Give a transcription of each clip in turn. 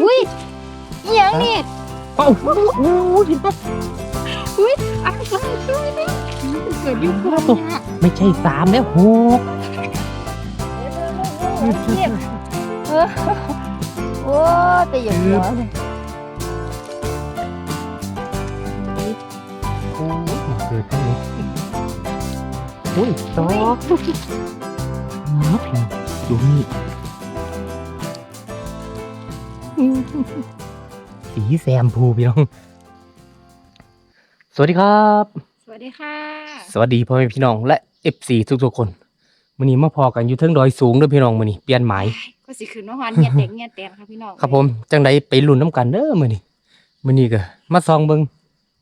อุ้ยอหย่างนี่เอ้าโอ้โหพี่น้องอุ้ยอ้าวช่วยนะมันเกิดอยุ่งกองเนี่ยไม่ใช่สามแล้วหกเออโอ้แต่อย่าหัวเลยโอ้ยมาเกิดทั้งนี้อุ้ยสองอ๋อพี่น้องอยู่นี่ สีแซมพูพี่น้อง สวัสดีครับ สวัสดีค่ะ สวัสดีพ่อแม่พี่น้องและ F4 ทุกๆคนมื้อนี้มาพอกันอยู่เทิงดอยสูงเด้อพี่น้องมื้อนี้เปลี่ยนหมายก็สิขึ้นมาฮอนเงียแตกเงียแตกค่ะพี่น้องครับผมจังไดไปลุ้นน้ำกันเด้อมื้อนี้มื้อนี้ก็มาซองเบิ่ง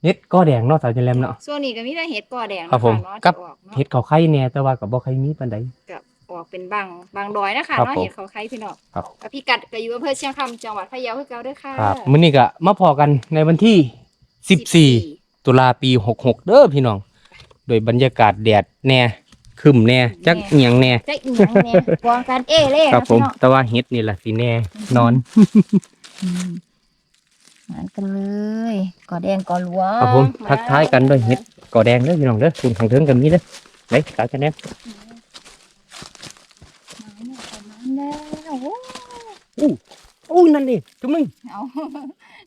เฮ็ดก้อแดงเนาะสาวจันแรมเนาะส่วนนี้ก็มีแต่เห็ดก่อแดงครับผมเนาะกับจะออกเนาะเฮ็ดเขาไข่แหน่แต่ว่าก็บ่ใครมีปานใดกับ ออกเป็นบางบางดอยนะคะครับเนาะผมเห็ดเขาไข่พี่น้องครับ กับพี่กัดก็อยู่อำเภอเชียงคำจังหวัดพะเยาคือเก่าเด้อค่ะครับมื้อนี้ก็มาพอกันในวันที่ 14 ตุลาปี 66 เด้อพี่น้อง โดยบรรยากาศแดดแน่ครึมแน่จักเอียงแน่จะอีหยังเนี่ยกวางกันเอเล่ครับนะผมพี่น้องแต่ว่าเฮ็ดนี่ล่ะสิแน่นอน อืมเหมือนกันเลยก่อแดงก่อหลวงครับผมทักทายกันด้วยเฮ็ดก้อแดงเด้อพี่น้องเด้อคุณทางเทิงกันมีเด้อไหนสาวจันแรมมา แล้วโอ้อู้นั่นดิจุ๊มึงเอา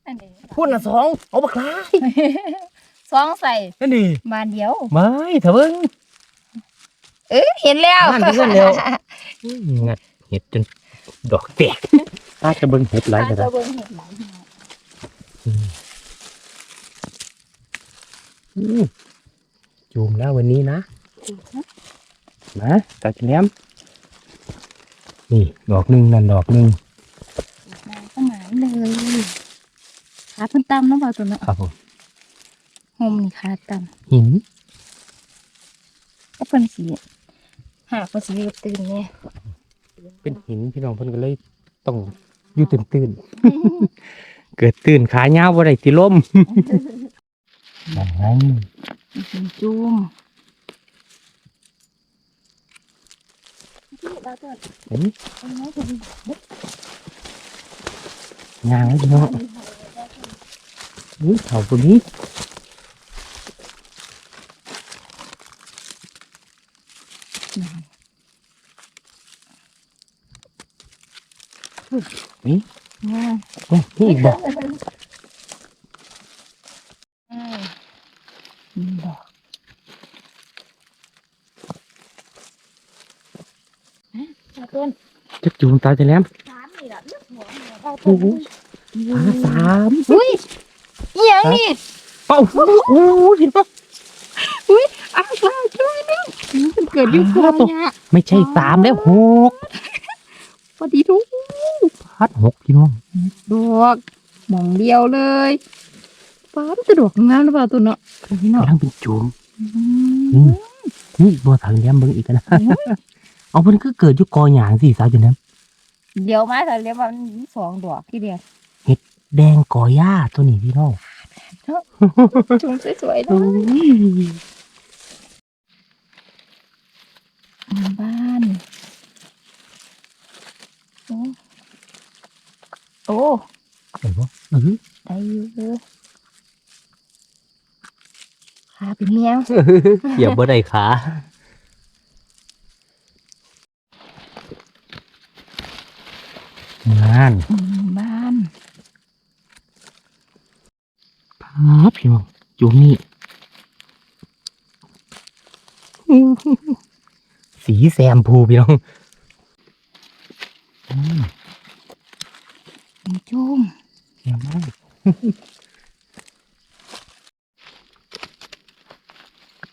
อันนี้พูดละสองเอาบักลายซองใส่นั่นดิบานเดียวไม่เถอะเบิ้งเอ้ยเห็นแล้วนั่นเพื่อนเร็วงัดเห็ดจนดอกแตกตาจะเบิ้งเห็ดหลายอาแต่จะละเบิ่งเห็นหลายพี่น้องอืมจูมแล้ววันนี้นะนะตาจะแหลม นี่ดอกหนึ่งนั่นดอกหนึ่งมาก็หมายเลยขาเพิ่นต่ำเนาะบ่าวตัวเนาะครับผมโฮมนี่ขาต่หินำก็เพิ่นสีหากเพิ่นสีตื่นเนี่ยเป็นหินพี่น้องเพิ่นก็เลยต้องอยู่ตื่นตื่นๆเกิดตื่นขาเงาวบ่ได้ติล่มนั่นไงหินจุ่ม เราตัวเห็นเอาไว้ตัวนี้ งางไว้พี่น้องอุ้ยเขาตัวนี้ นี่ โอ้นี่อีกบอก อืมนี่ดอกฮะเอาต้น จักจูมตาจะแหลมสามนี่ล่ะเลือกหัวเนี่ยเอาโอ้ต้นโหฟ้าสามอุ้ยเอีหยังนี่เอ้าโอ้โหเห็นปะอ้าวช่วยช่วยนึงมันเกิดอยุ่งกองเนี่ยไม่ใช่สามแล้วหกพอดีทุกพัดหกพี่น้องดอกหมองเดียวเลยฟ้ามันจะดอกงามหรือเปล่าตัวเนาะพี่เนาะกำลังเป็นจูมอืนี่มนี่บัวถังแหลมเบิ่งอีกนะเอาเพิ่นคือเกิดอยู่กอหยางสิสาวจันแหลม เดี๋ยวมาแต่เรียกว่ามันมีสองดอกที่เดียวแดงกอหญ้าตัวนี้พี่น้องจุ่มสวยๆโอ้เนาะยบ้านโอ้โอ้เห็นปะเออได้อยู่เลยขาเป็นแมวอย่าบ่ได้ขาานอืมบ้านพาพี่น้องจูมนี่สีแซมพูพี่น้องอืมมีจุ่มเยี่ยมมาก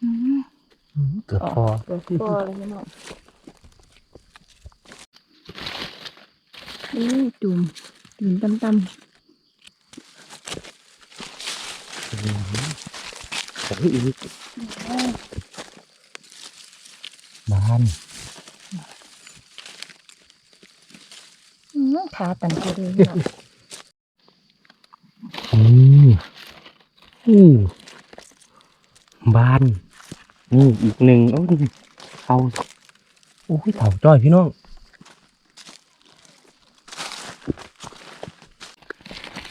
อืมอืมเกือบพอเปิดตัวเลยพี่น้อง นี่จุ่มจุ่มตำแต่ที่อีกๆบ้านอืมขาตันก็เลยพี่น้องอืมอู้บ้านนี่อีกหนึ่งโอ้ยเขาโอ้ยเถาจ้อยพี่น้อง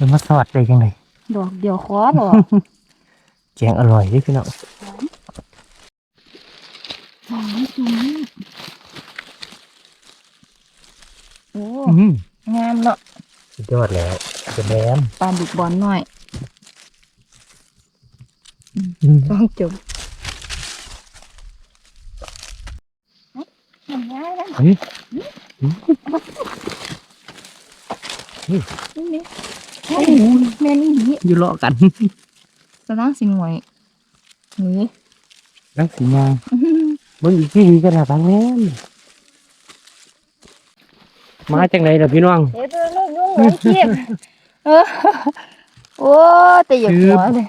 จะมาสวัสดียังไงดอกเดียวคอดอกแกงอร่อยเด้พี่น้องหอมจุ๋มโอ้อืมงามเนาะสุดยอดแล้วจะแหลมปลาดุกบอลหน่อยอืมต้องจุ่มทำง่ายนะเฮ้ยนี่นี่ โอ้โหแม่นี่นี่อยู่เลาะกันกำลังสิงหวยนี่รักสียางเบิ่งอีกที่ดีกันละบางแม่นมาจากไหนล่ะพี่น้องเดี๋ยวเดี๋ยวเดี๋ยวยุ่งเลยเทียบเออโอ้แต่อย่าหัวเลย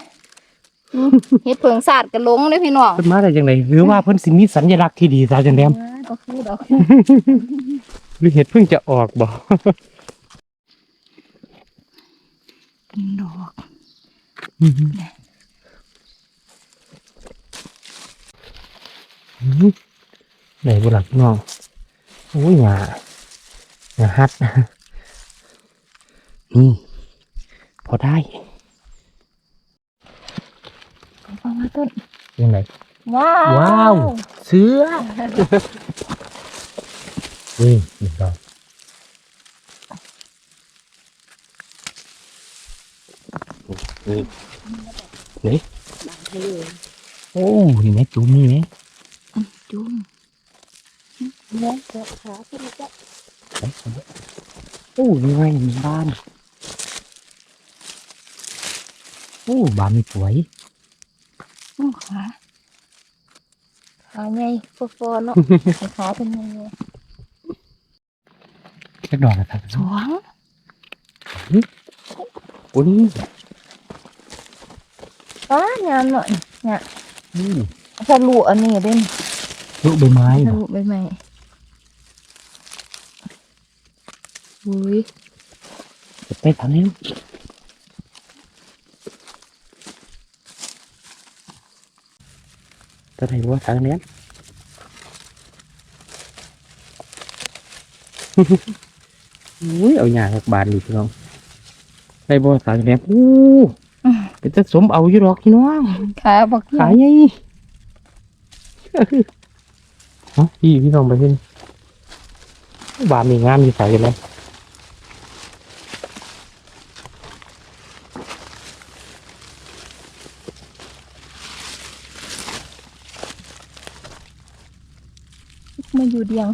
อืมเฮ็ดเพิงศาสตร์กันลงเลยพี่น้องเพิ่นมาได้จังไดหรือว่าเพิ่นสิมีสัญลักษณ์ที่ดีซะจังแดมอ่าก็คือดอกหรือเห็ดเพิ่งจะออกบ่ ดอกไหนบุหลักน้องโอ้ยหยาหยาฮัดนี่ พอได้ฟังมาต้นยังไงว้าว ว้าว เสือนี่หนึ่งดอก นี่นี่โอ้นี่ไหมจุ่มนี่ไหมจุ่มเลี้ยงเกาะขาขึ้นจะโอ้นี่ไงมีบ้านโอ้บ้านมีป่วยอู้ขาขาใหญ่ฟอๆเนาะขาเป็นยังไงเล็กดอกนะครับสวงโอ้นี่ ป้างามหน่อยอืมทะลุอันนี้เด่นลูกใบไม้ทะเนาะลุใบไม้อุ้ยไปทางนี้ตัวไหนว่าทางนี้อุ้ยเอาหยาจากบานนี่พี่น้องได้บ่ทางนี้อู้ เป็นจะสมเอาอยู่หรอกพี่น้องขาบักขายไงฮะพี่พี่น้องไปเห็นบานมีงามมีสายอยู่แล้วมาอยู่เดียง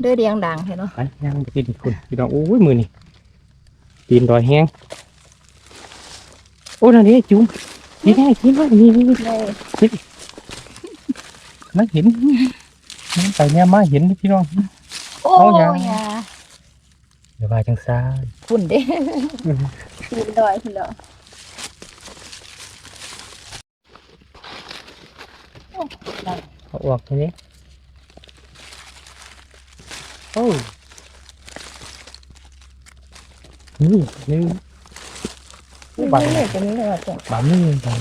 เด้อเดียงดังเห็นเนาะไปย่างไปกินคุณพี่น้องโอ้ยมือนี่ตีนดอยแห้ง โอ้นั่นนี่จุ้มนี่แน่กินว่านี่นี่ได้มาเห็นมันไปเนี่ยมาเห็นพี่น้องโอ้เอาหยังยาเดี๋ยวว่าจังซ่าฝุ่นเด้ปีนดอยพี่น้องโอ้ได้เอาออกทีนี้โอ้นี่นี่ นี่บานนี่จะมีอะไรบ้างบานนี่บาน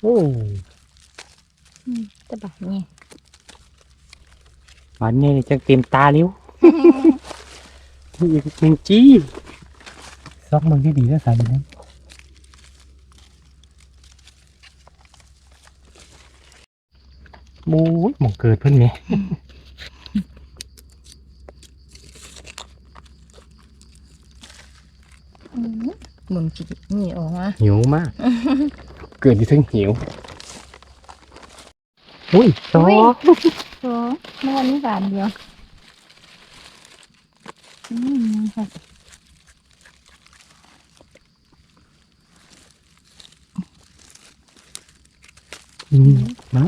โอ้จะแบบนี้บานนี่จะเต็มตาเร็วนี่อีกหนึ่งจี้ซอกมึงที่ดีแล้วใส่อยู่นะโอ้ยหมองเกิดเพิ่นไห หมุนจินี่ออกมาหิวมาก เกิดที่ถึงหิว อุ้ยซออุ้ยสองเมื่อวันนี้บานเดียวอืมค่ะอืมมา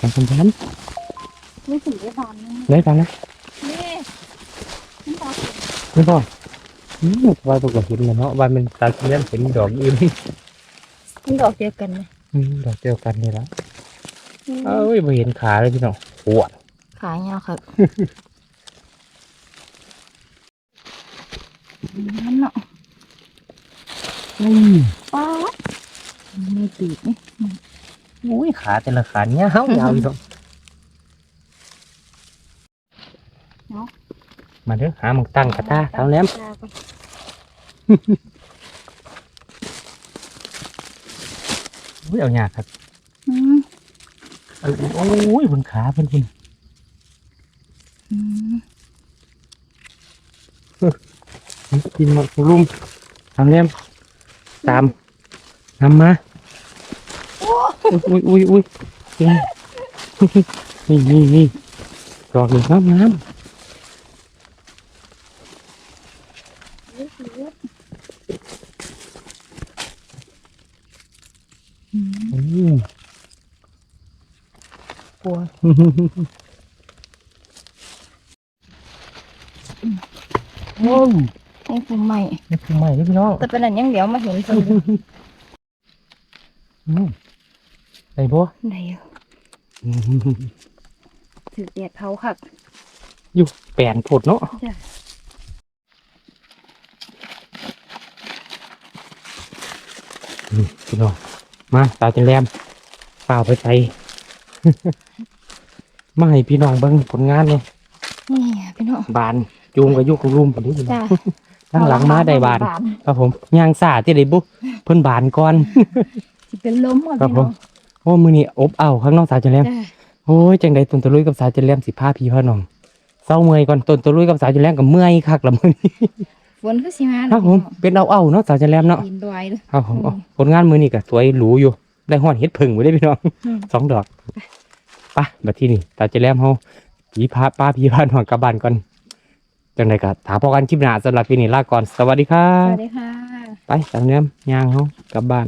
ทำคนนั้นไม่ถึงได้บานนะได้กันนะนี่น้ำตาไม่พอ ว่าตัวก็เห็นแล้วเนาะว่ามันตาเขียนเห็นดอกอื่นมันดอกเดียวกันไหมอืมดอกเดียวกันนี่ละเอ้ยไม่เห็นขาเลยพี่น้องปวดขายเงาค่ะนั่นเนาะอืมป๊าดมีปีกนี่อุ้ยขาแต่ละขาเนี้ยเฮายาวพี่น้องมาเด้อหาหมองตั้งกระตาเท้าแหลมตาก่ อนอุ้ยเอาหยากครับอืมเอาโอ้ยบนขาเพิ่นคุณอืมกินหมดลุมทำเลี้ยมตามทำมาอุ้ยอุ้ยอุ้ยนี่นี่นี่ดอกหนึ่งน้ำน้ำอืม กลัวโอ้ยนี่คือใหม่นี่คือใหม่เลยพี่น้องแต่เป็นอันยังเดี๋ยวมาเห็นคนอืมได้บ่ไหนอยู่ถือแดดเผาคักอยู่แปลนผดเนาะจ้ะอืมพี่น้องมาตาจันแรมเปล่าไปใส่ มาให้พี่น้องเบิ่งผลงานเนี่ยนี่อะพี่น้องบานจูงกับยุกรุมปนี้จ้าข้างหลังมาได้บานครับผมย่างสาที่ได้บุเพิ่นบานก่อนสิเป็นลมอะครับพี่ผน้มองโอ้มือนี้อบเอาข้างนอกสาวจันแรมจ้าโอ้ยจังใดต้นตะลุยกับสาวจันแรมสิพาพี่พ่อน้องเศร้าเมื่อยก่อนต้นตะลุยกับสาวจันแรมกับเมื่อยคักละมื้อนี้ฝนคือสิมาครับผมเป็นเอาเอาๆเนาะสาวจันแรมเนาะกินดอยเลยครับผมอืมอ๋อผลงานมือนี่ก็สวยหรูอยู่ได้หอดเฮ็ดผึ่งไว้ได้พี่น้องอืมสองดอกไปะมาที่นี่ตาจะแลมเฮาผีพาป้าผีพาหนอนกลับบ้านก่อนจังไดก็ถามพอกันคลิปหน้าสำหรับปีนี้ลาก่อนสวัสดีครัสบวัสดีค่ะ ไปตามเนี้ยย่างเฮากลับบ้าน